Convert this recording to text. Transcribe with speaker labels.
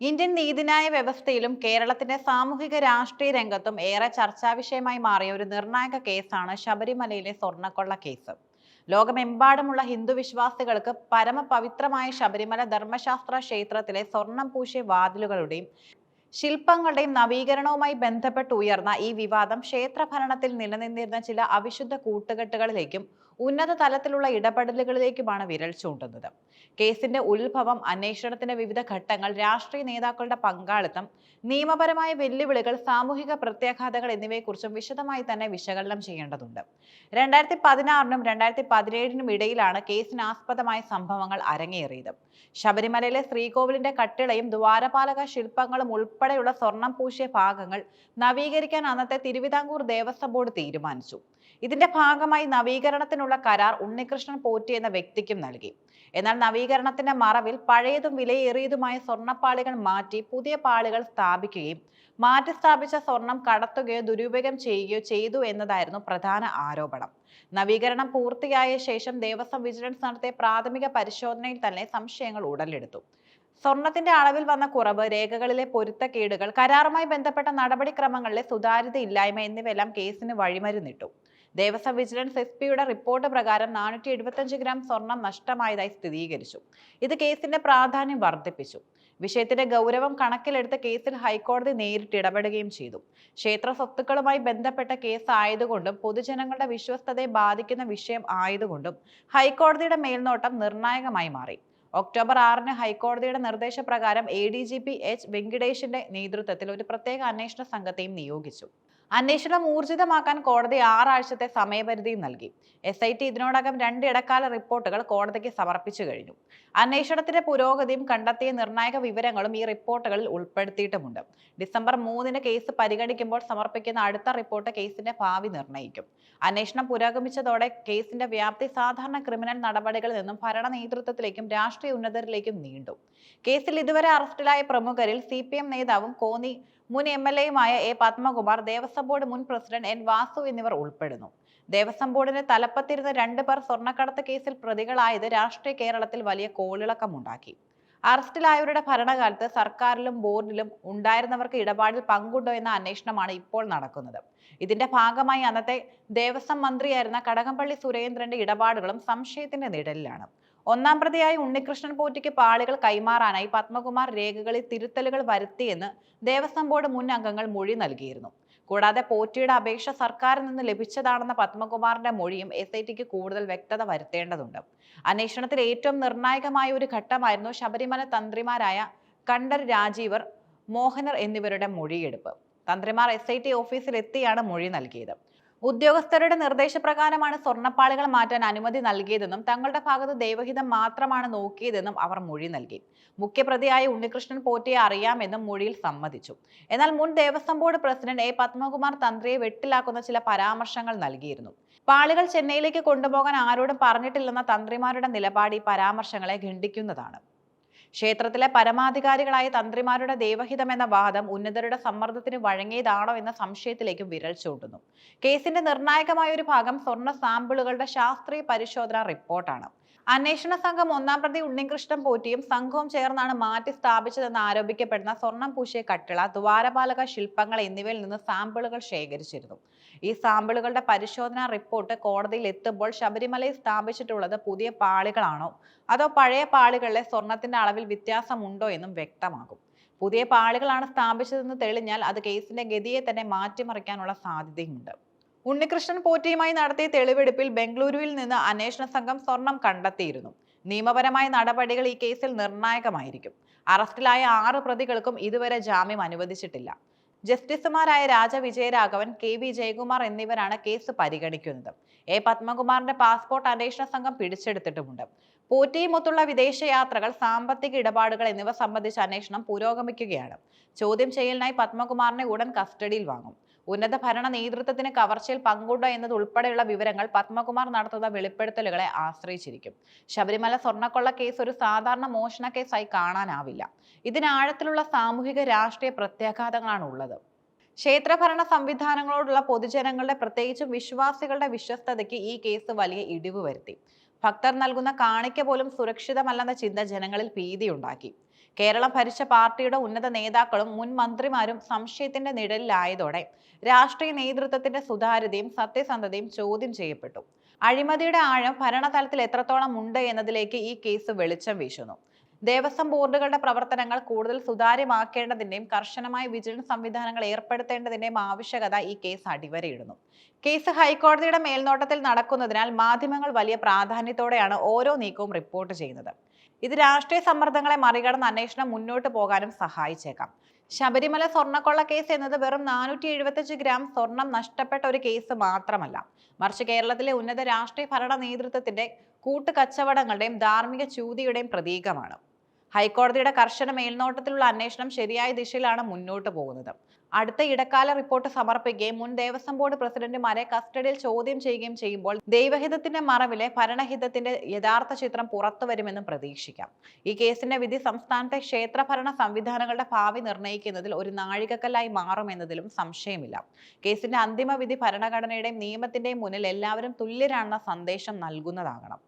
Speaker 1: Indian നീതിന്യായ വ്യവസ്ഥയിലും കേരളത്തിന്റെ സാമൂഹിക രാഷ്ട്രീയ രംഗത്തും ഏറെ ചർച്ചാ വിഷയമായി മാറിയ ഒരു നിർണായക കേസാണ് ശബരിമലയിലെ സ്വർണക്കൊള്ള കേസ്. ലോകമെമ്പാടുമുള്ള ഹിന്ദു വിശ്വാസികൾക്ക് പരമപവിത്രമായ ശബരിമല ധർമ്മശാസ്ത്ര ക്ഷേത്രത്തിലെ സ്വർണം പൂശിയ വാതിലുകളുടെയും ശില്പങ്ങളുടെയും നവീകരണവുമായി ബന്ധപ്പെട്ട് ഉയർന്ന ഈ വിവാദം ക്ഷേത്രഭരണത്തിൽ നിലനിന്നിരുന്ന ചില അവിശുദ്ധ കൂട്ടുകെട്ടുകളിലേക്കും ഉന്നത തലത്തിലുള്ള ഇടപെടലുകളിലേക്കുമാണ് വിരൽ ചൂണ്ടുന്നത്. കേസിന്റെ ഉത്ഭവം അന്വേഷണത്തിന്റെ വിവിധ ഘട്ടങ്ങൾ രാഷ്ട്രീയ നേതാക്കളുടെ പങ്കാളിത്തം നിയമപരമായ വെല്ലുവിളികൾ സാമൂഹിക പ്രത്യാഘാതങ്ങൾ എന്നിവയെക്കുറിച്ചും വിശദമായി തന്നെ വിശകലനം ചെയ്യേണ്ടതുണ്ട്. രണ്ടായിരത്തി പതിനാറിനും രണ്ടായിരത്തി പതിനേഴിനും ഇടയിലാണ് കേസിനാസ്പദമായ സംഭവങ്ങൾ അരങ്ങേറിയത്. ശബരിമലയിലെ ശ്രീകോവിലിന്റെ കട്ടിളയും ദ്വാരപാലക ശില്പങ്ങളും ഉൾപ്പെടെയുള്ള സ്വർണം പൂശിയ ഭാഗങ്ങൾ നവീകരിക്കാൻ അന്നത്തെ തിരുവിതാംകൂർ ദേവസ്വം ബോർഡ് തീരുമാനിച്ചു. ഇതിന്റെ ഭാഗമായി നവീകരണത്തിനുള്ള കരാർ ഉണ്ണികൃഷ്ണൻ പോറ്റി എന്ന വ്യക്തിക്കും നൽകി. എന്നാൽ നവീകരണത്തിന്റെ മറവിൽ പഴയതും വിലയേറിയതുമായ സ്വർണപ്പാളികൾ മാറ്റി പുതിയ പാളികൾ സ്ഥാപിക്കുകയും മാറ്റി സ്ഥാപിച്ച സ്വർണം കടത്തുകയോ ദുരുപയോഗം ചെയ്യുകയോ ചെയ്തു എന്നതായിരുന്നു പ്രധാന ആരോപണം. നവീകരണം പൂർത്തിയായ ശേഷം ദേവസ്വം വിജിലൻസ് നടത്തിയ പ്രാഥമിക പരിശോധനയിൽ തന്നെ സംശയങ്ങൾ ഉടലെടുത്തു. സ്വർണത്തിന്റെ അളവിൽ വന്ന കുറവ് രേഖകളിലെ പൊരുത്തക്കേടുകൾ കരാറുമായി ബന്ധപ്പെട്ട നടപടിക്രമങ്ങളിലെ സുതാര്യത ഇല്ലായ്മ എന്നിവയെല്ലാം കേസിന് വഴിമരുന്നിട്ടു. ദേവസ്വം വിജിലൻസ് എസ് പിയുടെ റിപ്പോർട്ട് പ്രകാരം നാനൂറ്റി എഴുപത്തഞ്ച് ഗ്രാം സ്വർണം നഷ്ടമായതായി സ്ഥിരീകരിച്ചു. ഇത് കേസിന്റെ പ്രാധാന്യം വർദ്ധിപ്പിച്ചു. വിഷയത്തിന്റെ ഗൗരവം കണക്കിലെടുത്ത് കേസിൽ ഹൈക്കോടതി നേരിട്ട് ഇടപെടുകയും ചെയ്തു. ക്ഷേത്ര സ്വത്തുക്കളുമായി ബന്ധപ്പെട്ട കേസ് ആയതുകൊണ്ടും പൊതുജനങ്ങളുടെ വിശ്വസ്തതയെ ബാധിക്കുന്ന വിഷയം ആയതുകൊണ്ടും ഹൈക്കോടതിയുടെ മേൽനോട്ടം നിർണായകമായി മാറി. ഒക്ടോബർ ആറിന് ഹൈക്കോടതിയുടെ നിർദ്ദേശപ്രകാരം A D G P H വെങ്കിടേഷിന്റെ നേതൃത്വത്തിൽ ഒരു പ്രത്യേക അന്വേഷണ സംഘത്തെയും നിയോഗിച്ചു. അന്വേഷണം ഊർജിതമാക്കാൻ കോടതി ആറാഴ്ചത്തെ സമയപരിധി നൽകി. എസ് ഐ ടി ഇതിനോടകം രണ്ട് ഇടക്കാല റിപ്പോർട്ടുകൾ കോടതിക്ക് സമർപ്പിച്ചു കഴിഞ്ഞു. അന്വേഷണത്തിന്റെ പുരോഗതിയും കണ്ടെത്തിയ നിർണായക വിവരങ്ങളും ഈ റിപ്പോർട്ടുകളിൽ ഉൾപ്പെടുത്തിയിട്ടുമുണ്ട്. ഡിസംബർ മൂന്നിന് കേസ് പരിഗണിക്കുമ്പോൾ സമർപ്പിക്കുന്ന അടുത്ത റിപ്പോർട്ട് കേസിന്റെ ഭാവി നിർണയിക്കും അന്വേഷണം പുരോഗമിച്ചതോടെ കേസിന്റെ വ്യാപ്തി സാധാരണ ക്രിമിനൽ നടപടികളിൽ നിന്നും ഭരണ നേതൃത്വത്തിലേക്കും രാഷ്ട്രീയ ഉന്നതരിലേക്കും നീണ്ടു. കേസിൽ ഇതുവരെ അറസ്റ്റിലായ പ്രമുഖരിൽ സി നേതാവും കോന്നി മുൻ എം എൽ എയുമായ എ പത്മകുമാർ ദേവസ്വം ബോർഡ് മുൻ പ്രസിഡന്റ് എൻ വാസു എന്നിവർ ഉൾപ്പെടുന്നു. ദേവസ്വം ബോർഡിന് തലപ്പത്തിരുന്ന രണ്ട് പേർ സ്വർണക്കടത്ത് കേസിൽ പ്രതികളായത് രാഷ്ട്രീയ കേരളത്തിൽ വലിയ കോളിളക്കമുണ്ടാക്കി. അറസ്റ്റിലായവരുടെ ഭരണകാലത്ത് സർക്കാരിലും ബോർഡിലും ഉണ്ടായിരുന്നവർക്ക് ഇടപാടിൽ പങ്കുണ്ടോ എന്ന അന്വേഷണമാണ് ഇപ്പോൾ നടക്കുന്നത്. ഇതിന്റെ ഭാഗമായി അന്നത്തെ ദേവസ്വം മന്ത്രിയായിരുന്ന കടകംപള്ളി സുരേന്ദ്രന്റെ ഇടപാടുകളും സംശയത്തിന്റെ നിഴലിലാണ്. ഒന്നാം പ്രതിയായി ഉണ്ണികൃഷ്ണൻ പോറ്റിക്ക് പാളികൾ കൈമാറാനായി പത്മകുമാർ രേഖകളിൽ തിരുത്തലുകൾ വരുത്തിയെന്ന് ദേവസ്വം ബോർഡ് മുൻ അംഗങ്ങൾ മൊഴി നൽകിയിരുന്നു. കൂടാതെ പോറ്റിയുടെ അപേക്ഷ സർക്കാരിൽ നിന്ന് ലഭിച്ചതാണെന്ന പത്മകുമാറിന്റെ മൊഴിയും എസ് ഐ ടിക്ക് കൂടുതൽ വ്യക്തത വരുത്തേണ്ടതുണ്ട്. അന്വേഷണത്തിൽ ഏറ്റവും നിർണായകമായ ഒരു ഘട്ടമായിരുന്നു ശബരിമല തന്ത്രിമാരായ കണ്ടർ രാജീവർ മോഹനർ എന്നിവരുടെ മൊഴിയെടുപ്പ്. തന്ത്രിമാർ എസ് ഐ ടി ഓഫീസിൽ എത്തിയാണ് മൊഴി നൽകിയത്. ഉദ്യോഗസ്ഥരുടെ നിർദ്ദേശപ്രകാരമാണ് സ്വർണപ്പാളികൾ മാറ്റാൻ അനുമതി നൽകിയതെന്നും തങ്ങളുടെ ഭാഗത്ത് ദൈവഹിതം മാത്രമാണ് നോക്കിയതെന്നും അവർ മൊഴി നൽകി. മുഖ്യപ്രതിയായ ഉണ്ണികൃഷ്ണൻ പോറ്റിയെ അറിയാമെന്നും മൊഴിയിൽ സമ്മതിച്ചു. എന്നാൽ മുൻ Devaswom board president A Padmakumar തന്ത്രിയെ വെട്ടിലാക്കുന്ന ചില പരാമർശങ്ങൾ നൽകിയിരുന്നു. പാളികൾ ചെന്നൈയിലേക്ക് കൊണ്ടുപോകാൻ ആരോടും പറഞ്ഞിട്ടില്ലെന്ന തന്ത്രിമാരുടെ നിലപാട് ഈ പരാമർശങ്ങളെ ഖണ്ഡിക്കുന്നതാണ്. ക്ഷേത്രത്തിലെ പരമാധികാരികളായ തന്ത്രിമാരുടെ ദേവഹിതം എന്ന വാദം ഉന്നതരുടെ സമ്മർദ്ദത്തിന് വഴങ്ങിയതാണോ എന്ന സംശയത്തിലേക്കും വിരൽ ചൂണ്ടുന്നു. കേസിന്റെ നിർണായകമായ ഒരു ഭാഗം സ്വർണ സാമ്പിളുകളുടെ ശാസ്ത്രീയ പരിശോധന റിപ്പോർട്ടാണ്. അന്വേഷണ സംഘം ഒന്നാം പ്രതി ഉണ്ണികൃഷ്ണൻ പോറ്റിയും സംഘവും ചേർന്നാണ് മാറ്റി സ്ഥാപിച്ചതെന്ന് ആരോപിക്കപ്പെടുന്ന സ്വർണം പൂശിയ കട്ടിള ദ്വാരപാലക ശില്പങ്ങൾ എന്നിവയിൽ നിന്ന് സാമ്പിളുകൾ ശേഖരിച്ചിരുന്നു. ഈ സാമ്പിളുകളുടെ പരിശോധനാ റിപ്പോർട്ട് കോടതിയിൽ എത്തുമ്പോൾ ശബരിമലയിൽ സ്ഥാപിച്ചിട്ടുള്ളത് പുതിയ പാളികളാണോ? അതോ പഴയ പാളികളിലെ സ്വർണത്തിന്റെ അളവിൽ വ്യത്യാസമുണ്ടോ എന്നും വ്യക്തമാകും. പുതിയ പാളികളാണ് സ്ഥാപിച്ചതെന്ന് തെളിഞ്ഞാൽ അത് കേസിന്റെ ഗതിയെ തന്നെ മാറ്റിമറിക്കാനുള്ള സാധ്യതയുണ്ട്. ഉണ്ണികൃഷ്ണൻ പോറ്റിയുമായി നടത്തിയ തെളിവെടുപ്പിൽ ബംഗളൂരുവിൽ നിന്ന് അന്വേഷണ സംഘം സ്വർണം കണ്ടെത്തിയിരുന്നു. നിയമപരമായ നടപടികൾ ഈ കേസിൽ നിർണായകമായിരിക്കും. അറസ്റ്റിലായ ആറ് പ്രതികൾക്കും ഇതുവരെ ജാമ്യം അനുവദിച്ചിട്ടില്ല. ജസ്റ്റിസുമാരായ രാജ വിജയരാഘവൻ കെ വി ജയകുമാർ എന്നിവരാണ് കേസ് പരിഗണിക്കുന്നത്. എ പത്മകുമാറിന്റെ പാസ്പോർട്ട് അന്വേഷണ സംഘം പിടിച്ചെടുത്തിട്ടുമുണ്ട്. പോറ്റിയുമൊത്തുള്ള വിദേശയാത്രകൾ സാമ്പത്തിക ഇടപാടുകൾ എന്നിവ സംബന്ധിച്ച അന്വേഷണം പുരോഗമിക്കുകയാണ്. ചോദ്യം ചെയ്യലിനായി പത്മകുമാറിനെ ഉടൻ കസ്റ്റഡിയിൽ വാങ്ങും. ഉന്നത ഭരണ നേതൃത്വത്തിന് കവർച്ചയിൽ പങ്കുണ്ടോ എന്നത് ഉൾപ്പെടെയുള്ള വിവരങ്ങൾ പത്മകുമാർ നടത്തുന്ന വെളിപ്പെടുത്തലുകളെ ആശ്രയിച്ചിരിക്കും. ശബരിമല സ്വർണക്കൊള്ള കേസ് ഒരു സാധാരണ മോഷണ കേസായി കാണാനാവില്ല. ഇതിനാഴത്തിലുള്ള സാമൂഹിക രാഷ്ട്രീയ പ്രത്യാഘാതങ്ങളാണ് ഉള്ളത് ക്ഷേത്രഭരണ സംവിധാനങ്ങളോടുള്ള പൊതുജനങ്ങളുടെ പ്രത്യേകിച്ചും വിശ്വാസികളുടെ വിശ്വസ്തതയ്ക്ക് ഈ കേസ് വലിയ ഇടിവ് വരുത്തി. ഭക്തർ നൽകുന്ന കാണിക്ക പോലും സുരക്ഷിതമല്ലെന്ന ചിന്ത ജനങ്ങളിൽ ഭീതിയുണ്ടാക്കി. കേരളം ഭരിച്ച പാർട്ടിയുടെ ഉന്നത നേതാക്കളും മുൻ മന്ത്രിമാരും സംശയത്തിന്റെ നിഴലിലായതോടെ രാഷ്ട്രീയ നേതൃത്വത്തിന്റെ സുതാര്യതയും സത്യസന്ധതയും ചോദ്യം ചെയ്യപ്പെട്ടു. അഴിമതിയുടെ ആഴം ഭരണതലത്തിൽ എത്രത്തോളം ഉണ്ട് എന്നതിലേക്ക് ഈ കേസ് വെളിച്ചം വീശുന്നു. ദേവസ്വം ബോർഡുകളുടെ പ്രവർത്തനങ്ങൾ കൂടുതൽ സുതാര്യമാക്കേണ്ടതിന്റെയും കർശനമായ വിജിലൻസ് സംവിധാനങ്ങൾ ഏർപ്പെടുത്തേണ്ടതിന്റെയും ആവശ്യകത ഈ കേസ് അടിവരയിടുന്നു. കേസ് ഹൈക്കോടതിയുടെ മേൽനോട്ടത്തിൽ നടക്കുന്നതിനാൽ മാധ്യമങ്ങൾ വലിയ പ്രാധാന്യത്തോടെയാണ് ഓരോ നീക്കവും റിപ്പോർട്ട് ചെയ്യുന്നത്. ഇത് രാഷ്ട്രീയ സമ്മർദ്ദങ്ങളെ മറികടന്ന് അന്വേഷണം മുന്നോട്ട് പോകാനും സഹായിച്ചേക്കാം. ശബരിമല സ്വർണക്കൊള്ള കേസ് എന്നത് വെറും നാനൂറ്റി എഴുപത്തഞ്ച് ഗ്രാം സ്വർണം നഷ്ടപ്പെട്ട ഒരു കേസ് മാത്രമല്ല. മറിച്ച് കേരളത്തിലെ ഉന്നത രാഷ്ട്രീയ ഭരണ നേതൃത്വത്തിന്റെ കൂട്ടുകച്ചവടങ്ങളുടെയും ധാർമ്മിക ചൂതിയുടെയും പ്രതീകമാണ്. ഹൈക്കോടതിയുടെ കർശന മേൽനോട്ടത്തിലുള്ള അന്വേഷണം ശരിയായ ദിശയിലാണ് മുന്നോട്ട് പോകുന്നത്. അടുത്ത ഇടക്കാല റിപ്പോർട്ട് സമർപ്പിക്കുകയും മുൻ ദേവസ്വം ബോർഡ് പ്രസിഡന്റുമാരെ കസ്റ്റഡിയിൽ ചോദ്യം ചെയ്യുകയും ചെയ്യുമ്പോൾ ദൈവഹിതത്തിന്റെ മറവിലെ ഭരണഹിതത്തിന്റെ യഥാർത്ഥ ചിത്രം പുറത്തു വരുമെന്നും പ്രതീക്ഷിക്കാം. ഈ കേസിന്റെ വിധി സംസ്ഥാനത്തെ ക്ഷേത്രഭരണ സംവിധാനങ്ങളുടെ ഭാവി നിർണയിക്കുന്നതിൽ ഒരു നാഴികക്കല്ലായി മാറുമെന്നതിലും സംശയമില്ല. കേസിന്റെ അന്തിമ വിധി ഭരണഘടനയുടെയും നിയമത്തിന്റെയും മുന്നിൽ എല്ലാവരും തുല്യരാണെന്ന സന്ദേശം നൽകുന്നതാകണം.